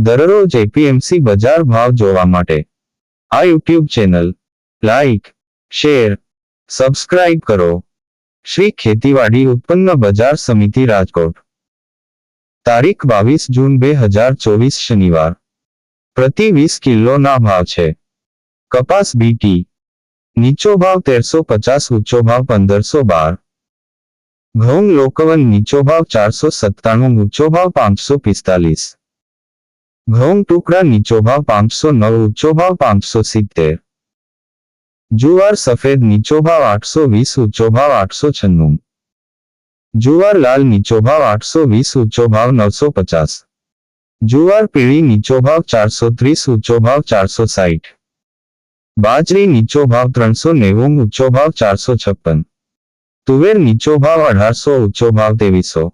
દરરોજ એપીએમસી બજાર ભાવ જોવા માટે આ YouTube channel like share subscribe કરો શ્રી ખેતીવાડી ઉત્પન્ન બજાર સમિતિ રાજકોટ તારીખ બાવીસ જૂન બે હજાર ચોવીસ શનિવાર પ્રતિ વીસ કિલોના ભાવ છે કપાસ બીટી નીચો ભાવ તેરસો પચાસ ઊંચો ભાવ પંદરસો બાર ઘઉં લોકવન નીચો ભાવ ચારસો સત્તાણું ઊંચો ભાવ પાંચસો પિસ્તાલીસ ઘઉં ટુકડા નીચો ભાવ પાંચસો નવ ઊંચો ભાવ પાંચસો સિત્તેર જુવાર સફેદ નીચો ભાવ આઠસો વીસ ઊંચો ભાવ આઠસો છન્નું જુવાર લાલ નીચો ભાવ આઠસો વીસ ઊંચો ભાવ નવસો પચાસ જુવાર પીળી નીચો ભાવ ચારસો ત્રીસ ઊંચો ભાવ ચારસો સાઠ બાજરી નીચો ભાવ ત્રણસો નેવું ઊંચો ભાવ ચારસો છપ્પન તુવેર નીચો ભાવ અઢારસો ઊંચો ભાવ ત્રેવીસો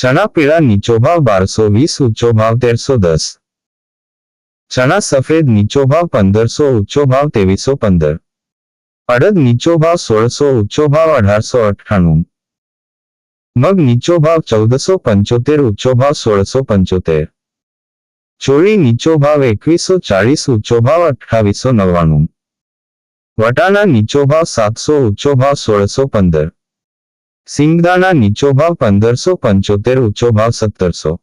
ચણા પીળા નીચો ભાવ બારસો વીસ ઊંચો ભાવ તેરસો દસ ચણા સફેદ નીચો ભાવ પંદરસો ઊંચો ભાવ ત્રેવીસો પંદર અડદ નીચો ભાવ સોળસો ઊંચો ભાવ અઢારસો અઠ્ઠાણું મગ નીચો ભાવ ચૌદસો પંચોતેર ઊંચો ભાવ સોળસો પંચોતેર ચોળી નીચો ભાવ એકવીસો ચાળીસ ઊંચો ભાવ અઠાવીસો નવ્વાણું વટાના નીચો ભાવ સાતસો ઊંચો ભાવ સોળસો પંદર सींगदाणा नीचो भाव पंदर सौ पंचोतेर उच्चो भाव सत्तर सौ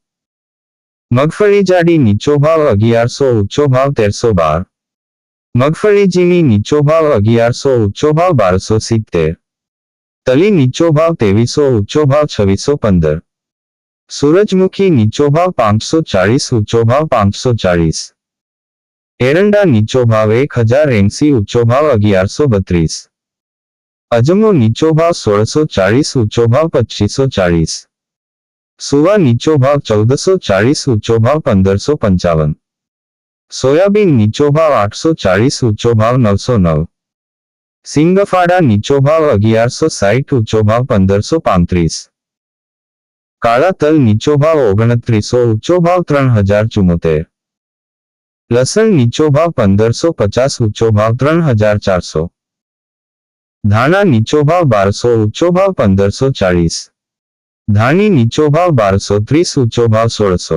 मगफली जाड़ी नीचो भाव अगियार सौ उच्चो भाव तेरसो बार मगफली जीनी नीचो भाव अगियार सौ उच्चो भाव बार सौ सीतेर तली नीचो भाव तेवीसो उच्चो भाव छवीसो पंदर सूरजमुखी नीचो भाव पांच सौ चालीस उच्चो भाव पांच सौ चालीस एरंडा नीचो भाव एक हजार एंसी उच्चो भाव अगियारो बत्रीस अजमो नीचो भाव सोल सौ चालीस ऊंचो भाव पच्चीस सौ चालीस सुवा नीचो भाव चौदह सौ चालीस ऊंचो भाव पंद्रह सो पंचावन सोयाबीन नीचो भाव आठ सौ चालीस ऊंचो भाव नौ सौ नौ सिंगफाड़ा नीचो भाव अगियार सौ साठ ऊंचो भाव पंद्रह सौ पैंतीस काला तल नीचो भाव ओगणत्रीसो ऊंचो भाव त्रण हजार चुम्बतेर लसन नीचो भाव पंदर सौ पचास ऊंचो भाव त्रण हजार चार सौ धाना नीचो भाव बार सौ उच्चो भाव पंदर सौ चालीस धानी नीचो भाव बार सौ तीस उच्चो भाव सोल सौ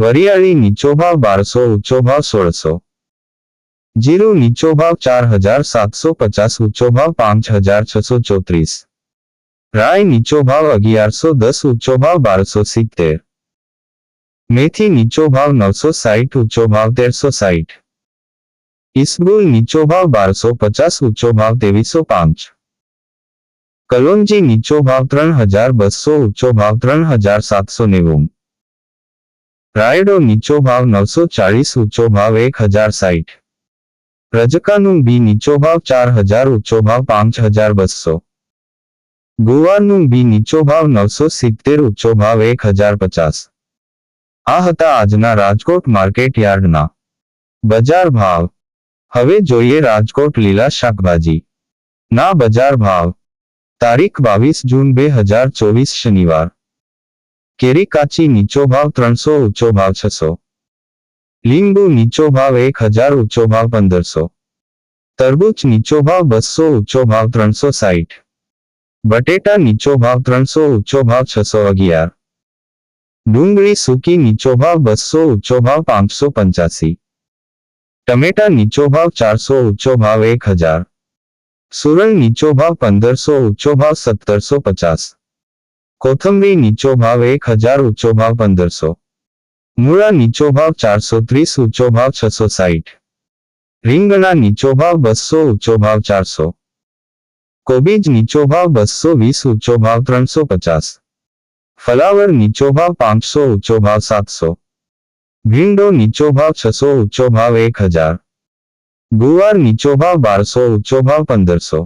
वरियाली नीचो भाव बार सौ उच्चो भाव सोल सौ जीरु नीचो भाव चार हजार सात सौ पचास उच्चो भाव पांच हजार छ सौ चौतरीस राय नीचो भाव अगियार सौ दस ऊंचो भाव बार सौ सितर मेथी नीचो भाव नौ सौ साठ उच्चो भाव तेरसो साठ ઇસગુલ નીચો ભાવ બારસો પચાસ ઊંચો ભાવ ત્રેવીસો પાંચ કલોનજી નીચો ભાવ ત્રણ હજાર બસો ઊંચો ભાવ ત્રણ હજાર સાતસો નેવું રાયડો નીચો ભાવ નવસો ચાળીસ ઊંચો ભાવ એક હજાર સાઠ રજકાનું બી નીચો ભાવ ચાર હજાર ઊંચો ભાવ પાંચ હજાર બસો ગોવાનું બી નીચો ભાવ નવસો સિત્તેર ઊંચો ભાવ એક હજાર પચાસ આ હતા આજના રાજકોટ માર્કેટ યાર્ડના બજાર ભાવ हवे જોઈએ રાજકોટ લીલા શાકભાજી ના બજાર ભાવ તારીખ 22 જૂન 2024 શનિવાર કેરી કાચી નીચો ભાવ 300 ઉંચો ભાવ 600 લીંબુ નીચો ભાવ 1000 ઉંચો ભાવ 1500 તરબૂચ નીચો ભાવ 200 ઉંચો ભાવ 360 બટેટા નીચો ભાવ 300 ઉંચો ભાવ 611 ડુંગળી સૂકી નીચો ભાવ 200 ઉંચો ભાવ 585 टमेटा नीचो भाव चार सौ उच्चो भाव एक हजार सुरल नीचो भाव पंदर सौ उच्चो भाव सत्तर सौ पचास कोथम्बी नीचो भाव एक हजार उच्चो भाव पंदर सौ मूला नीचो भाव चार सौ तीस उच्चो भाव छ सौ साठ रींगणा नीचो भाव बसो सौ उच्चो भाव चार सौ कोबीज नीचो भाव बसो वीस उच्चो भाव त्रो पचास फलावर नीचो भाव पांच सौ उच्चो भाव सात सौ ભીંડો નીચો ભાવ છસો ઊંચો ભાવ એક હજાર ગુવાર નીચો ભાવ બારસો ઊંચો ભાવ પંદરસો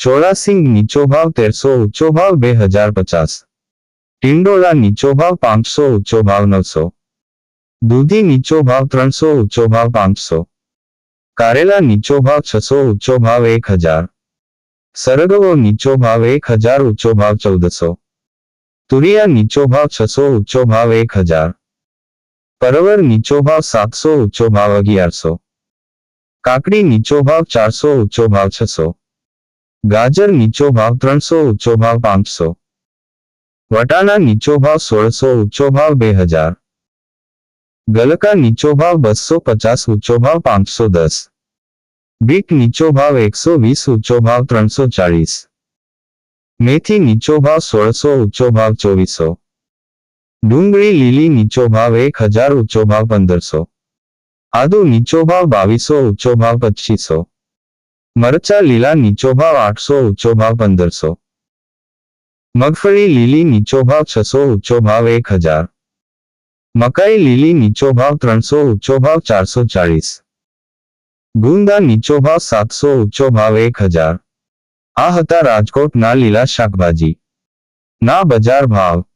ચોળાસિંગ નીચો ભાવ તેરસો ઊંચો ભાવ બે હજાર પચાસ ટિંડોળા નીચો ભાવ પાંચસો ઊંચો ભાવ નવસો દૂધી નીચો ભાવ ત્રણસો ઊંચો ભાવ પાંચસો કારેલા નીચો ભાવ છસો ઊંચો ભાવ એક હજાર સરગવો નીચો ભાવ એક હજાર ઊંચો ભાવ ચૌદસો તુરિયા નીચો ભાવ છસો ઊંચો ભાવ એક હજાર परवर नीचो भाव सात सौ उच्चो भाव अगर सौ काकड़ी नीचो भाव चार सौ उच्चो भाव छसो गाजर नीचो भाव त्र सौ उच्चो भाव पांच सौ वटाणा नीचो भाव सोल सौ उच्चो भाव बे हजार गलका नीचो भाव बसो पचास उच्चो भाव पांच सौ दस बीट नीचो भाव एक सौ वीस उच्चो भाव त्र सौ चालीस मेथी नीचो भाव सोल सौ उच्चो भाव चौबीसो डूंगी लीली नीचो भाव एक हजार उच्चो भाव पंदर सो आदो नीचो भाव बीसो उच्चो भाव पच्चीसो मरचा लीला नीचो भाव आठ सौ उच्चो भाव पंदर सो मगफली लीली नीचो भाव छसो उच्चो भाव एक हजार मकाई लीली नीचो भाव त्रो उच्चो भाव चार सौ चालीस गूंदा नीचो भाव सात सौ उच्चो भाव एक हजार आता राजकोट न लीला शाकभाजी ना बजार भाव